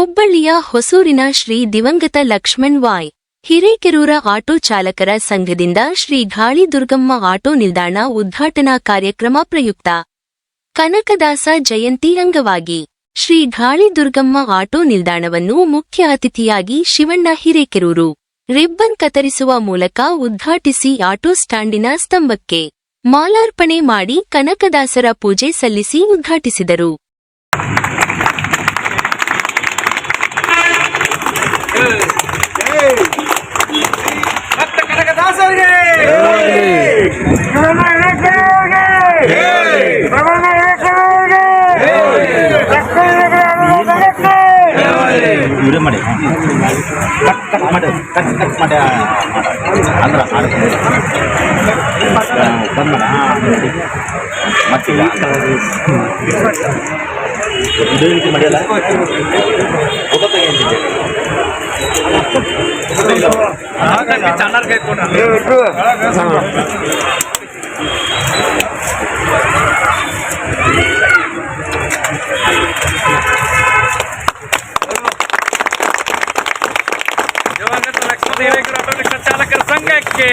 ಹುಬ್ಬಳ್ಳಿಯ ಹೊಸೂರಿನ ಶ್ರೀ ದಿವಂಗತ ಲಕ್ಷ್ಮಣ್ ವಾಯ್, ಹಿರೇಕೆರೂರ ಆಟೋ ಚಾಲಕರ ಸಂಘದಿಂದ ಶ್ರೀ ಗಾಳಿ ದುರ್ಗಮ್ಮ ಆಟೋ ನಿಲ್ದಾಣ ಉದ್ಘಾಟನಾ ಕಾರ್ಯಕ್ರಮ ಪ್ರಯುಕ್ತ. ಕನಕದಾಸ ಜಯಂತಿ ಅಂಗವಾಗಿ ಶ್ರೀ ಗಾಳಿ ದುರ್ಗಮ್ಮ ಆಟೋ ನಿಲ್ದಾಣವನ್ನು ಮುಖ್ಯ ಅತಿಥಿಯಾಗಿ ಶಿವಣ್ಣ ಹಿರೇಕೆರೂರು, ರಿಬ್ಬನ್ ಕತ್ತರಿಸುವ ಮೂಲಕ ಉದ್ಘಾಟಿಸಿ ಆಟೋ ಸ್ಟ್ಯಾಂಡಿನ ಸ್ತಂಭಕ್ಕೆ ಮಾಲಾರ್ಪಣೆ ಮಾಡಿ ಕನಕದಾಸರ ಪೂಜೆ ಸಲ್ಲಿಸಿ ಉದ್ಘಾಟಿಸಿದರು. ವಿಡಿಯೋ ಮಾಡಿ ಕಟ್ ಕಟ್ ಮಾಡಿ. ಕಟ್ ಕಟ್ ಮಾಡಿ ಅಂದ್ರೆ ಬಂದ್ ವಿಡಿಯೋ ರೀತಿ ಮಾಡಿಯಲ್ಲ? ತೆಗೆಯಂತಿದ್ದೆ ದಿವಂಗತ ಲಕ್ಷ್ಮಣ ಹಿರೇಕರ ಆಟೋ ರಿಕ್ಷಾ ಚಾಲಕರ ಸಂಘಕ್ಕೆ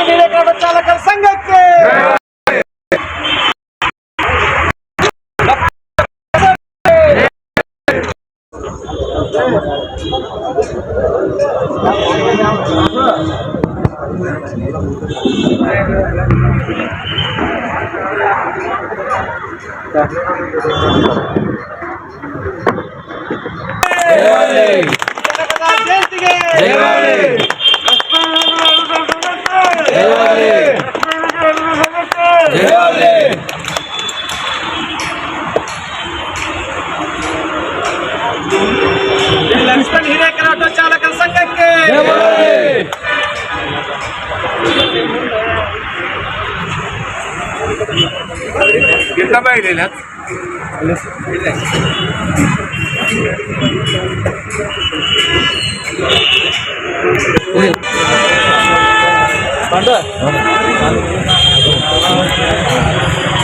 ಹಿರೇಕರ ಆಟೋ ಚಾಲಕರ ಸಂಘಕ್ಕೆ ಕನಕದಾಸ ಜಯಂತಿಗೆ ಲಕ್ಷ್ಮಣ ಹಿರೇಕರ ಆಟೋ ಚಾಲಕರ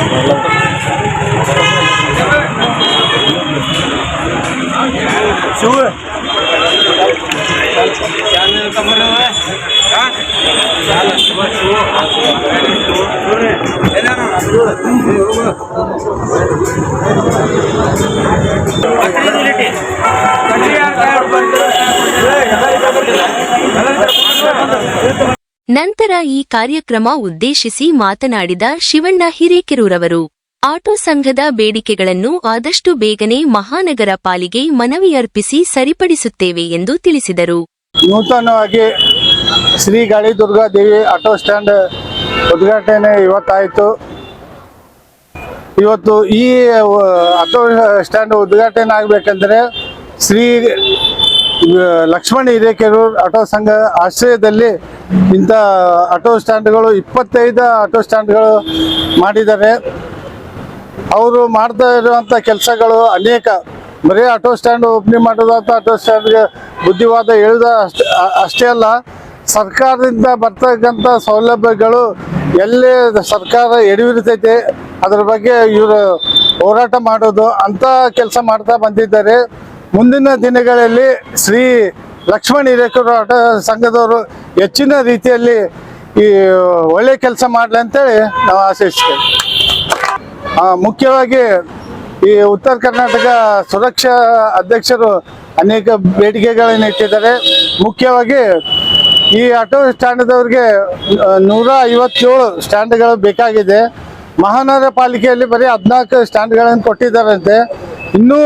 ನಂತರ ಈ ಕಾರ್ಯಕ್ರಮ ಉದ್ದೇಶಿಸಿ ಮಾತನಾಡಿದ ಶಿವಣ್ಣ ಹಿರೇಕೆರೂರವರು, ಆಟೋ ಸಂಘದ ಬೇಡಿಕೆಗಳನ್ನು ಆದಷ್ಟು ಬೇಗನೆ ಮಹಾನಗರ ಪಾಲಿಗೆ ಮನವಿಯರ್ಪಿಸಿ ಸರಿಪಡಿಸುತ್ತೇವೆ ಎಂದು ತಿಳಿಸಿದರು. ನೂತನವಾಗಿ ಶ್ರೀ ಗಾಳಿ ದುರ್ಗಾ ದೇವಿ ಆಟೋ ಸ್ಟ್ಯಾಂಡ್ ಉದ್ಘಾಟನೆ ಇವತ್ತಾಯಿತು. ಇವತ್ತು ಈ ಆಟೋ ಸ್ಟ್ಯಾಂಡ್ ಉದ್ಘಾಟನೆ ಆಗಬೇಕಂದ್ರೆ ಶ್ರೀ ಲಕ್ಷ್ಮಣ ಹಿರೇಕೆರೂರ್ ಆಟೋ ಸಂಘ ಆಶ್ರಯದಲ್ಲಿ ಇಂಥ ಆಟೋ ಸ್ಟ್ಯಾಂಡ್ಗಳು, ಇಪ್ಪತ್ತೈದು ಆಟೋ ಸ್ಟ್ಯಾಂಡ್ಗಳು ಮಾಡಿದ್ದಾರೆ. ಅವರು ಮಾಡ್ತಾ ಇರುವಂಥ ಕೆಲಸಗಳು ಅನೇಕ. ಬರೀ ಆಟೋ ಸ್ಟ್ಯಾಂಡ್ ಓಪನಿಂಗ್ ಮಾಡೋದಂತ ಆಟೋ ಸ್ಟ್ಯಾಂಡ್ಗೆ ಬುದ್ಧಿವಾದ ಹೇಳಿದ ಅಷ್ಟೇ ಅಷ್ಟೇ ಅಲ್ಲ. ಸರ್ಕಾರದಿಂದ ಬರ್ತಕ್ಕಂಥ ಸೌಲಭ್ಯಗಳು ಎಲ್ಲಿ ಸರ್ಕಾರ ಎಡವಿರ್ತೈತೆ ಅದ್ರ ಬಗ್ಗೆ ಇವರು ಹೋರಾಟ ಮಾಡೋದು ಅಂತ ಕೆಲಸ ಮಾಡ್ತಾ ಬಂದಿದ್ದಾರೆ. ಮುಂದಿನ ದಿನಗಳಲ್ಲಿ ಶ್ರೀ ಲಕ್ಷ್ಮಣ ಹಿರೇಕರು ಆಟೋ ಸಂಘದವರು ಹೆಚ್ಚಿನ ರೀತಿಯಲ್ಲಿ ಈ ಒಳ್ಳೆ ಕೆಲಸ ಮಾಡಲಿ ಅಂತೇಳಿ ನಾವು ಆಶಿಸ್ತೇವೆ. ಮುಖ್ಯವಾಗಿ ಈ ಉತ್ತರ ಕರ್ನಾಟಕ ಸುರಕ್ಷಾ ಅಧ್ಯಕ್ಷರು ಅನೇಕ ಬೇಡಿಕೆಗಳನ್ನು ಇಟ್ಟಿದ್ದಾರೆ. ಮುಖ್ಯವಾಗಿ ಈ ಆಟೋ ಸ್ಟ್ಯಾಂಡ್ದವ್ರಿಗೆ ನೂರ ಐವತ್ತೇಳು ಸ್ಟ್ಯಾಂಡ್ಗಳು ಬೇಕಾಗಿದೆ. ಮಹಾನಗರ ಪಾಲಿಕೆಯಲ್ಲಿ ಬರೀ ಹದಿನಾಲ್ಕು ಸ್ಟ್ಯಾಂಡ್ಗಳನ್ನು ಕೊಟ್ಟಿದ್ದಾರಂತೆ. ಇನ್ನೂ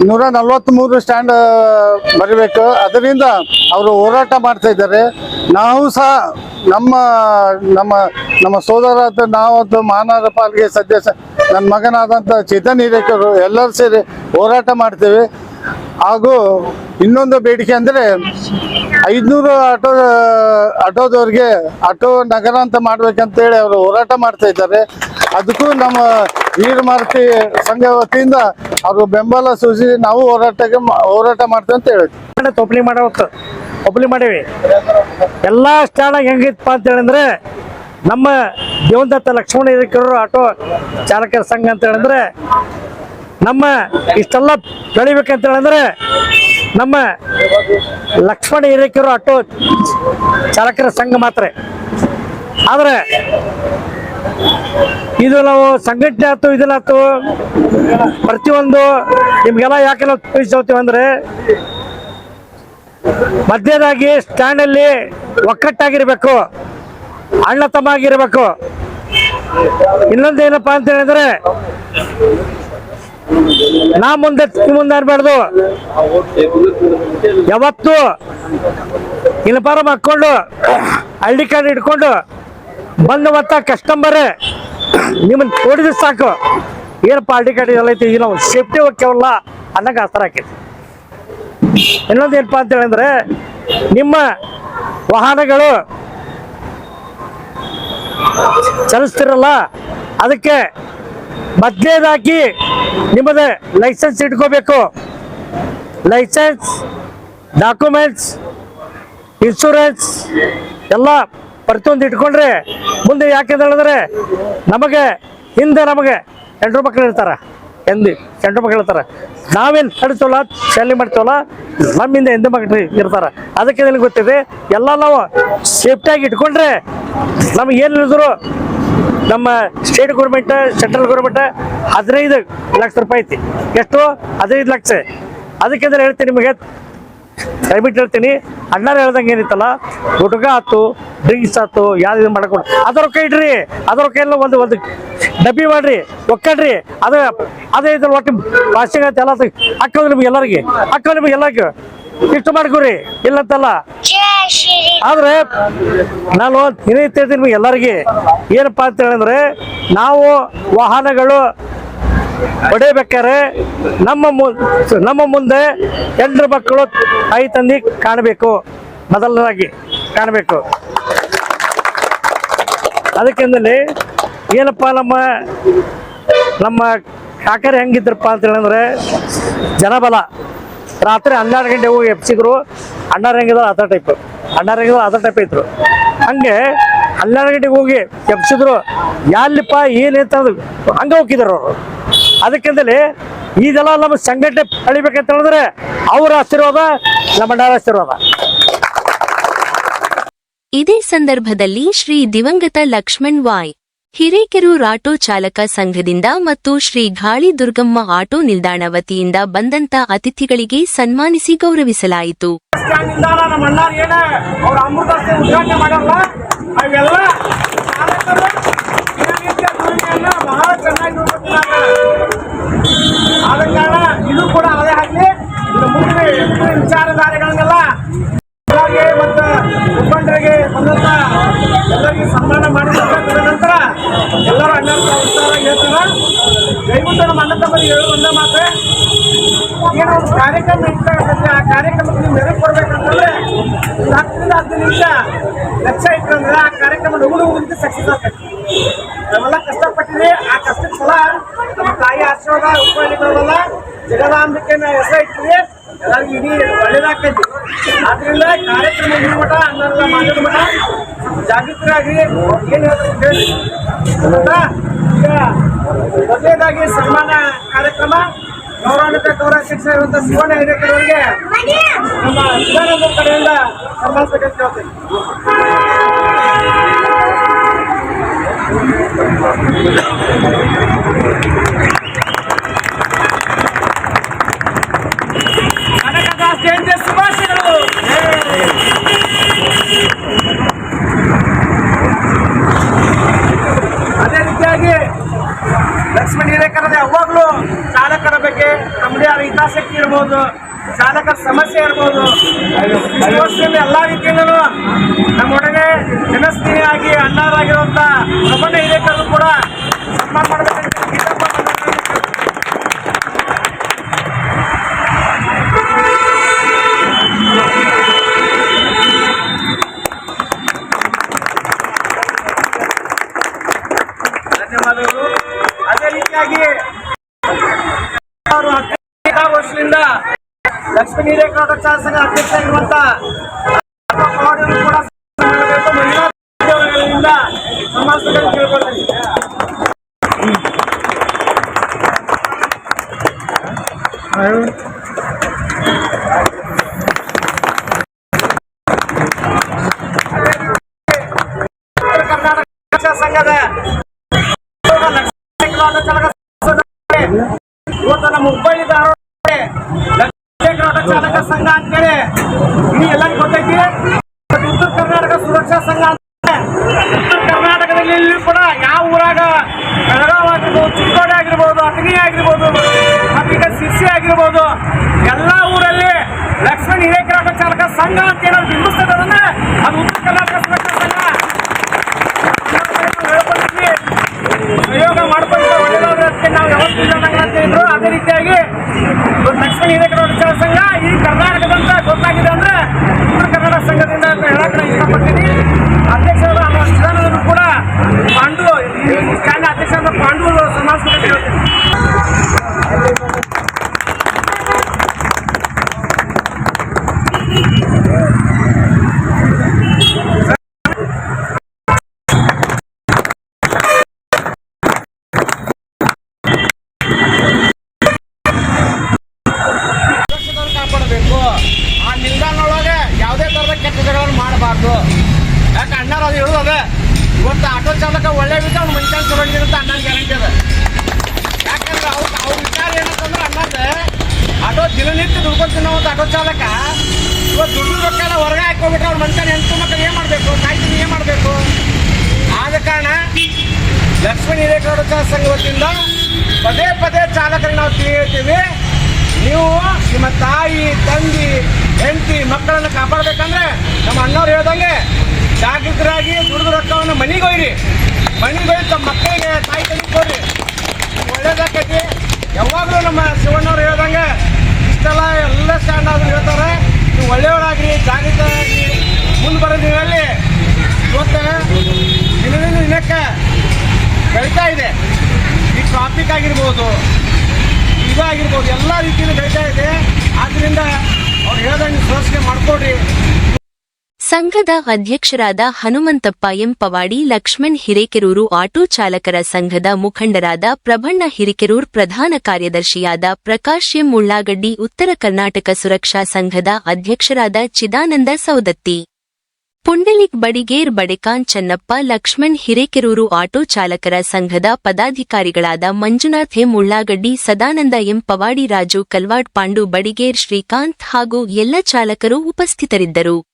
ನೂರ ನಲ್ವತ್ತ್ಮೂರು ಸ್ಟ್ಯಾಂಡ್ ಬರಬೇಕು. ಅದರಿಂದ ಅವರು ಹೋರಾಟ ಮಾಡ್ತಾ ಇದ್ದಾರೆ. ನಾವು ಸಹ ನಮ್ಮ ನಮ್ಮ ನಮ್ಮ ಸೋದರ ನಾವು ಅದು ಪಾಲ್ಗೆ ಸದ್ಯ ಸ- ನನ್ನ ಮಗನಾದಂಥ ಚೇತನ್ ಹಿರೇಕರು ಎಲ್ಲರೂ ಸೇರಿ ಹೋರಾಟ ಮಾಡ್ತೇವೆ. ಹಾಗೂ ಇನ್ನೊಂದು ಬೇಡಿಕೆ ಅಂದರೆ ಐದುನೂರು ಆಟೋ, ಆಟೋದವ್ರಿಗೆ ಆಟೋ ನಗರ ಅಂತ ಮಾಡ್ಬೇಕಂತೇಳಿ ಅವರು ಹೋರಾಟ ಮಾಡ್ತಾ ಇದ್ದಾರೆ. ಅದಕ್ಕೂ ನಮ್ಮ ವೀರ ಮಾರುತಿ ಸಂಘ ವತಿಯಿಂದ ಅವರು ಬೆಂಬಲ ಸೂಚಿ ನಾವು ಹೋರಾಟಕ್ಕೆ ಹೋರಾಟ ಮಾಡ್ತೇವೆ ಅಂತ ಹೇಳಿ. ತೊಪ್ಲಿ ಮಾಡೋ ಒಪ್ಲಿ ಮಾಡೀವಿ. ಎಲ್ಲ ಸ್ಟ್ಯಾಂಡಾಗ ಹೆಂಗಿತ್ತಪ್ಪ ಅಂತ ಹೇಳಿದ್ರೆ ನಮ್ಮ ದೇವಂದತ್ತ ಲಕ್ಷ್ಮಣ ಹಿರೇಕರು ಆಟೋ ಚಾಲಕರ ಸಂಘ ಅಂತ ಹೇಳಿದ್ರೆ, ನಮ್ಮ ಇಷ್ಟೆಲ್ಲ ಬೆಳಿಬೇಕಂತ ಹೇಳಿದ್ರೆ ನಮ್ಮ ಲಕ್ಷ್ಮಣ ಹಿರೇಕರು ಆಟೋ ಚಾಲಕರ ಸಂಘ ಮಾತ್ರ. ಆದರೆ ಇದು ನಾವು ಸಂಘಟನೆ ಆಯ್ತು ಇದನ್ನಾಯ್ತು ಪ್ರತಿಯೊಂದು ನಿಮ್ಗೆಲ್ಲ ಯಾಕೆ ನಾವು ತಿಳಿಸ್ತೀವಿ ಅಂದ್ರೆ ಮಧ್ಯದಾಗಿ ಸ್ಟ್ಯಾಂಡ್ ಅಲ್ಲಿ ಒಕ್ಕಟ್ಟಾಗಿರ್ಬೇಕು ಅಣ್ಣ ತಮ್ಮ ಆಗಿರ್ಬೇಕು ಇನ್ನೊಂದು ಏನಪ್ಪ ಅಂತ ಹೇಳಿದ್ರೆ, ನಾ ಮುಂದೆ ಮುಂದೆ ಅನ್ಬಾರ್ದು. ಯಾವತ್ತು ಇನ್ಪಾರ ಹಾಕೊಂಡು ಹಳ್ಳಿ ಕಾರ್ಡ್ ಇಟ್ಕೊಂಡು ಬಂದು ಮತ್ತ ಕಸ್ಟಮರ್ ನಿಮ್ಮನ್ನ ತೋಡಿದ್ರೆ ಸಾಕು. ಏನ್ ಪಾರ್ಟಿ ಕಾರ್ಡ್ ಎಲ್ಲ ಐತಿ ನಾವು ಸೇಫ್ಟಿ ಹೋಗ್ಯವಲ್ಲ ಅನ್ನಂಗೆ ಆಸ್ತರ ಹಾಕೈತಿ ಇನ್ನೊಂದು ಏನಪ್ಪ ಅಂತ ಹೇಳಿದ್ರೆ, ನಿಮ್ಮ ವಾಹನಗಳು ಚಲಿಸ್ತಿರಲ್ಲ, ಅದಕ್ಕೆ ಮೊದಲೇದಾಗಿ ನಿಮ್ಮದು ಲೈಸೆನ್ಸ್ ಇಟ್ಕೋಬೇಕು. ಲೈಸೆನ್ಸ್ ಡಾಕ್ಯುಮೆಂಟ್ಸ್ ಇನ್ಶೂರೆನ್ಸ್ ಎಲ್ಲ ಪ್ರತಿಯೊಂದು ಇಟ್ಕೊಂಡ್ರೆ ಮುಂದೆ ಯಾಕೆ ಹೇಳಿದ್ರೆ ನಮಗೆ ಹಿಂದೆ ನಮಗೆ ಹೆಂಡ್ರು ಮಕ್ಕಳು ಇರ್ತಾರೆ. ಎಂದಿ ಹೆಂಡ್ರು ಮಕ್ಳು ಇರ್ತಾರ. ನಾವೇನು ನಡಿಸೋಲ್ಲ ಶಾಲೆ ಮಾಡ್ತೀವಲ್ಲ ನಮ್ಮಿಂದ ಹೆಂದು ಮಕ್ಕಳು ಇರ್ತಾರ. ಅದಕ್ಕೆ ನಿನಗೆ ಗೊತ್ತಿದೆ, ಎಲ್ಲ ನಾವು ಸೇಫ್ಟಿಯಾಗಿ ಇಟ್ಕೊಂಡ್ರೆ ನಮ್ಗೆ ಏನು ನಮ್ಮ ಸ್ಟೇಟ್ ಗೌರ್ಮೆಂಟ್ ಸೆಂಟ್ರಲ್ ಗೌರ್ಮೆಂಟ್ ಹದಿನೈದು ಲಕ್ಷ ರೂಪಾಯಿ ಐತಿ. ಎಷ್ಟು? ಹದಿನೈದು ಲಕ್ಷ. ಅದಕ್ಕೆ ಅಂದ್ರೆ ಹೇಳ್ತೀನಿ ನಿಮಗೆ ದಯವಿಟ್ಟು ಹೇಳ್ತೀನಿ, ಅಣ್ಣಾರು ಹೇಳ್ದಂಗೆ ಏನಿತ್ತಲ್ಲ ಗುಟ್ಕ ಆತು ಡ್ರಿಂಕ್ಸ್ ಆತು, ಯಾವ್ದು ಇದು ಮಾಡ್ಕೊಂಡು. ಅದರ ಕೈ ಇಡ್ರಿ ಅದರ ಎಲ್ಲ ಒಂದು ಒಂದು ಡಬ್ಬಿ ಮಾಡ್ರಿ, ಒಕ್ಕಡ್ರಿ, ಅದ ಅದೇ ಇದ್ರ ಒಟ್ಟು ಪ್ಲಾಸ್ಟಿಕ್ ಆಯ್ತು ಎಲ್ಲ ಅಕ್ಕ ನಿಮ್ಗೆ ಎಲ್ಲರಿಗೆ ಅಕ್ಕ ನಿಮ್ಗೆ ಎಲ್ಲರಿಗೂ. ಇಷ್ಟು ಮಾಡ್ಕೊರಿ ಇಲ್ಲಂತಲ್ಲ. ಆದ್ರೆ, ನಾನು ನಿಮಗೆ ಎಲ್ಲರಿಗೆ, ಏನಪ್ಪಾ ಅಂತ ಹೇಳಿದ್ರೆ, ನಾವು ವಾಹನಗಳು ಹೊಡೆಯಬೇಕಾದ್ರೆ ನಮ್ಮ ನಮ್ಮ ಮುಂದೆ ಹೆಣ್ಣು ಮಕ್ಕಳು ತಾಯಿ ತಂದೆ ಕಾಣಬೇಕು ಮೊದಲನೇದಾಗಿ ಕಾಣಬೇಕು. ಅದಕ್ಕೆಂದಲ್ಲಿ ಏನಪ್ಪ ನಮ್ಮ ನಮ್ಮ ಕಾಕರೆ ಹೆಂಗಿದ್ರಪ್ಪ ಅಂತ ಹೇಳಿದ್ರೆ ಜನಬಲ. ರಾತ್ರಿ ಹನ್ನೆರಡು ಗಂಟೆ ಹೋಗಿ ಎಪ್ಸಿದ್ರು ಅಣ್ಣಾರ ಹೆಂಗಿದ್ರು ಅದ ಟೈಪ್ ಅಣ್ಣಾರ ಹೆಂಗಿದ್ರು ಅದ ಟೈಪ್ ಇದ್ರು. ಹಂಗೆ ಹನ್ನೆರಡು ಗಂಟೆಗೆ ಹೋಗಿ ಎಪ್ಸಿದ್ರು ಯಾಲ್ಲಿಪ್ಪ ಏನಂತ ಹಂಗೆ ಹೋಗಿದ್ರು ಅವರು. ಅದಕ್ಕಿಂತಲೇ ಇದೆಲ್ಲ ನಮ್ಮ ಸಂಘಟನೆ ಅಳಿಬೇಕಂತ ಹೇಳಿದ್ರೆ ಅವರ ಆಶೀರ್ವಾದ ನಮ್ಮ ಅಣ್ಣಾರ ಆಶೀರ್ವಾದ. ಇದೇ ಸಂದರ್ಭದಲ್ಲಿ ಶ್ರೀ ದಿವಂಗತ ಲಕ್ಷ್ಮಣ್ ವಾಯ್ ಹಿರೇಕೆರೂರು ಆಟೋ ಚಾಲಕ ಸಂಘದಿಂದ ಮತ್ತು ಶ್ರೀ ಗಾಳಿ ದುರ್ಗಮ್ಮ ಆಟೋ ನಿಲ್ದಾಣ ವತಿಯಿಂದ ಬಂದಂತ ಅತಿಥಿಗಳಿಗೆ ಸನ್ಮಾನಿಸಿ ಗೌರವಿಸಲಾಯಿತು ನಮ್ಮ ಅಣ್ಣಾರ್ ಏನ ಅವ್ರ ಅಮೃತಾಸ್ತಿ ಉದ್ಘಾಟನೆ ಮಾಡಲ್ಲ ಅವೆಲ್ಲ ಚಾಲಕರು ದಿನನಿತ್ಯ ದುಡಿಮೆಯನ್ನ ಬಹಳ ಚೆನ್ನಾಗಿ ನೋಡ್ಕೊತಿದ್ದಾರೆ ಆದ ಕಾರಣ ಇದು ಕೂಡ ಅದೇ ಆಗಲಿ ಇದು ಮುಂದಿನ ಹೆಚ್ಚಿನ ವಿಚಾರಧಾರೆಗಳನ್ನೆಲ್ಲ ಎಲ್ಲರಿಗೆ ಮತ್ತು ಮುಖಂಡರಿಗೆ ಬಂದಂತ ಎಲ್ಲರಿಗೆ ಸನ್ಮಾನ ಮಾಡಿದ ನಂತರ ಎಲ್ಲರೂ ಅಣ್ಣ ಉತ್ಸಾಹ ಹೇಳ್ತಾರ ದಯವಿಟ್ಟು ನಮ್ಮ ಅಣ್ಣ ತಮ್ಮರಿಗೆ ಹೇಳುವ ಒಂದೇ ಮಾತೆ ಏನೋ ಒಂದು ಕಾರ್ಯಕ್ರಮ ನಡೀತಾ ಇರ್ತೈತೆ ಆ ಕಾರ್ಯಕ್ರಮಕ್ಕೆ ನೀವು ನೆರವು ಕೊಡ್ಬೇಕಂತಂದ್ರೆ ಒಂದು ಹತ್ತರಿಂದ ಹತ್ತು ನಿಮಿಷ ಇಟ್ಕೊಂಡ್ರೆ ಆ ಕಾರ್ಯಕ್ರಮ ನಗುದು ಹೋಗುತ್ತೆ ಸಕ್ಸಸ್ ಆಗ್ತೈತಿ ನಾವೆಲ್ಲ ಕಷ್ಟಪಟ್ಟಿದ್ವಿ ಆ ಕಷ್ಟದ ಫಲ ನಮ್ಮ ತಾಯಿ ಆಶೀರ್ವಾದ ಉಪಯೋಗಗಳಲ್ಲ ಜಗದಾಂಬಿಕೆನ ಹೆಸರು ಇಟ್ಟಿದೆ ಎಲ್ಲರಿಗೂ ಇಡೀ ಒಳ್ಳೇದಾಗ್ತೈತಿ. ಆದ್ರಿಂದ ಕಾರ್ಯಕ್ರಮ ಮಠ ಅನ್ನೋದ್ರ ಮಾಡಿದ ಮಠ ಜಾಗೃತರಾಗಿ ಏನು ಹೇಳಿ? ಈಗ ಮೊದಲನೇದಾಗಿ ಸನ್ಮಾನ ಕಾರ್ಯಕ್ರಮ. ಗೌರವಾನ್ವಿತ ಗೌರವ ಶಿಕ್ಷಣ ಇರುವಂತಹ ಶಿವಣ್ಣ ಹಿರೇಕರವರಿಗೆ ನಮ್ಮ ವಿಧಾನದ ಕಡೆಯಿಂದ ಸನ್ಮಾನಿಸಬೇಕಂತ ಹೇಳ್ತೀನಿ ಲಕ್ಷ್ಮಣ ಹಿರೇಕರದ ಯಾವಾಗಲೂ ಚಾಲಕರ ಬಗ್ಗೆ ಬಗ್ಗೆ ನಮ್ಮದೇ ಆದ ಹಿತಾಸಕ್ತಿ ಇರ್ಬೋದು ಚಾಲಕರ ಸಮಸ್ಯೆ ಇರ್ಬೋದು. ವರ್ಷದಲ್ಲಿ ಎಲ್ಲ ರೀತಿಯಿಂದಲೂ ನಮ್ಮೊಡನೆ ಜನಸ್ನೇಹಿಯಾಗಿ ಅಣ್ಣಾರಾಗಿರುವಂತ ಪ್ರಬಂಧ ಹಿರೇಕರು ಕೂಡ ಸನ್ಮಾನ ಮಾಡಬೇಕಂತ ಕೇಳ್ಕೊಳ್ತೀನಿ ಉತ್ತರ ಕರ್ನಾಟಕ ಶಿಕ್ಷಕ ಸಂಘದ ಲಕ್ಷ್ಮೀ ಹಿರೇಕೌಡ ಚಾಲಕ ಸಂಘ ಅಂತೇಳಿ ಇಡೀ ಎಲ್ಲರಿಗೂ ಗೊತ್ತೈತಿ, ಉತ್ತರ ಕರ್ನಾಟಕ ಸುರಕ್ಷಾ ಸಂಘ ಉತ್ತರ ಕರ್ನಾಟಕದಲ್ಲಿ ಕೂಡ ಯಾವ ಊರಾಗ ಬೆಳಗಾವ್ ಆಗಿರ್ಬೋದು, ಚಿಕ್ಕೋಡಿ ಆಗಿರ್ಬೋದು ಅಗ್ನಿ ಆಗಿರ್ಬೋದು ಮತ್ತೀಗ ಸಿರ್ಸಿ ಆಗಿರ್ಬೋದು, ಎಲ್ಲ ಊರಲ್ಲಿ ಲಕ್ಷ್ಮಣ ಹಿರೇಕರಾಟ ಚಾಲಕ ಸಂಘ ಅಂತ ಏನಾದ್ರು ಬಿಂಬಿಸ್ತದೆ ಅಂದ್ರೆ ಅದು ಉತ್ತರ ಕರ್ನಾಟಕ ಸುರಕ್ಷಾ ಸಂಘ ಹೇಳ್ಕೊಂಡಿದ್ವಿ ಪ್ರಯೋಗ ಮಾಡ್ಕೊಂಡು ಒಳ್ಳೆಯದಕ್ಕೆ ನಾವು ಯಾವತ್ತೂ ಇಲ್ಲ ಅಂತ ಇದ್ರು ಅದೇ ರೀತಿಯಾಗಿ ಇವತ್ತು ಲಕ್ಷ್ಮೀ ಹಿರೇಕರ ವಿಚಾರ ಸಂಘ ಈ ಕರ್ನಾಟಕದಂತ ಗೊತ್ತಾಗಿದೆ ಅಂದ್ರೆ ಉತ್ತರ ಕನ್ನಡ ಸಂಘದಿಂದ ಅಂತ ಹೇಳಕ್ ನಾನು ಇಷ್ಟಪಡ್ತೀನಿ ಅಧ್ಯಕ್ಷರಾದ ನಮ್ಮ ಶಿವಾನಂದರು ಕೂಡ ಪಾಂಡು ಅಧ್ಯಕ್ಷರ ಅಧ್ಯಕ್ಷರಾದ ಪಾಂಡು ಸಮಾಜ ದಿನನಿತ್ಯ ನಾವು ತಿನ್ನೋವಂಥ ಆಟೋ ಚಾಲಕ ಇವತ್ತು ದುಡ್ಡು ರೊಕ್ಕ ಎಲ್ಲ ಹೊರಗೆ ಹಾಕೋಬಿಟ್ರೆ ಅವ್ರ ಮನುಷ್ಯನ ಹೆಂಡತಿ ಮಕ್ಕಳು ಏನು ಮಾಡಬೇಕು? ಕಾಯ್ತೀನಿ ಏನು ಮಾಡಬೇಕು? ಆದ ಕಾರಣ ಲಕ್ಷ್ಮೀ ಹಿರೇಕೌಡ ಸಂಘ ವತಿಯಿಂದ ಪದೇ ಪದೇ ಚಾಲಕರಿಗೆ ನಾವು ತಿಳಿಯುತ್ತೀವಿ. ನೀವು ನಿಮ್ಮ ತಾಯಿ ತಂದಿ ಹೆಂಡತಿ ಮಕ್ಕಳನ್ನು ಕಾಪಾಡಬೇಕಂದ್ರೆ ನಮ್ಮ ಅಣ್ಣವ್ರು ಹೇಳ್ದಂಗೆ ಜಾಗೃತರಾಗಿ ದುಡಿದ ರೊಕ್ಕವನ್ನು ಮನೆಗೆ ಒಯ್ರಿ ಮನೆಗೆ ಒಯ್ದು ತಮ್ಮ ಮಕ್ಕಳಿಗೆ ತಾಯಿ ತಂದಿ ಕೊಡ್ರಿ. ಒಳ್ಳೇದಾಕೈತಿ. ಯಾವಾಗಲೂ ನಮ್ಮ ಶಿವಣ್ಣವ್ರು ಹೇಳ್ದಂಗೆ ಇಷ್ಟೆಲ್ಲ ಎಲ್ಲ ಸ್ಟ್ಯಾಂಡ್ ಆದ್ರೂ ಹೇಳ್ತಾರೆ ನೀವು ಒಳ್ಳೆಯವರಾಗ್ರಿ ಜಾಗೃತರಾಗಿ ಮುಂದೆ ಬರೋ ದಿನದಲ್ಲಿ ಇವತ್ತು ದಿನದಿಂದ ದಿನಕ್ಕೆ ಬೆಳೀತಾ ಇದೆ ಈ ಟ್ರಾಫಿಕ್ ಆಗಿರ್ಬೋದು. ಇದಾಗಿರ್ಬೋದು ಎಲ್ಲ ರೀತಿಯಲ್ಲಿ ಬೆಳೀತಾ ಇದೆ. ಆದ್ರಿಂದ ಅವ್ರು ಹೇಳ್ದಂಗೆ ಸುರಕ್ಷಣೆ ಮಾಡ್ಕೊಡ್ರಿ. ಸಂಘದ ಅಧ್ಯಕ್ಷರಾದ ಹನುಮಂತಪ್ಪ ಎಂ ಪವಾಡಿ ಲಕ್ಷ್ಮಣ್ ಹಿರೇಕೆರೂರು ಆಟೋ ಚಾಲಕರ ಸಂಘದ ಮುಖಂಡರಾದ ಪ್ರಭಣ್ಣ ಹಿರೇಕೆರೂರ್, ಪ್ರಧಾನ ಕಾರ್ಯದರ್ಶಿಯಾದ ಪ್ರಕಾಶ್ ಎಂ ಉಳ್ಳಾಗಡ್ಡಿ ಉತ್ತರ ಕರ್ನಾಟಕ ಸುರಕ್ಷಾ ಸಂಘದ ಅಧ್ಯಕ್ಷರಾದ ಚಿದಾನಂದ ಸೌದತ್ತಿ ಪುಂಡಲಿಕ್ ಬಡಿಗೇರ್ ಬಡೆಕಾನ್ ಚನ್ನಪ್ಪ ಲಕ್ಷ್ಮಣ್ ಹಿರೇಕೆರೂರು ಆಟೋ ಚಾಲಕರ ಸಂಘದ ಪದಾಧಿಕಾರಿಗಳಾದ ಮಂಜುನಾಥ್ ಎಂ ಉಳ್ಳಾಗಡ್ಡಿ, ಸದಾನಂದ ಎಂ ಪವಾಡಿ, ರಾಜು ಕಲ್ವಾಡ್, ಪಾಂಡು ಬಡಿಗೇರ್ ಶ್ರೀಕಾಂತ್ ಹಾಗೂ ಎಲ್ಲ ಚಾಲಕರು ಉಪಸ್ಥಿತರಿದ್ದರು.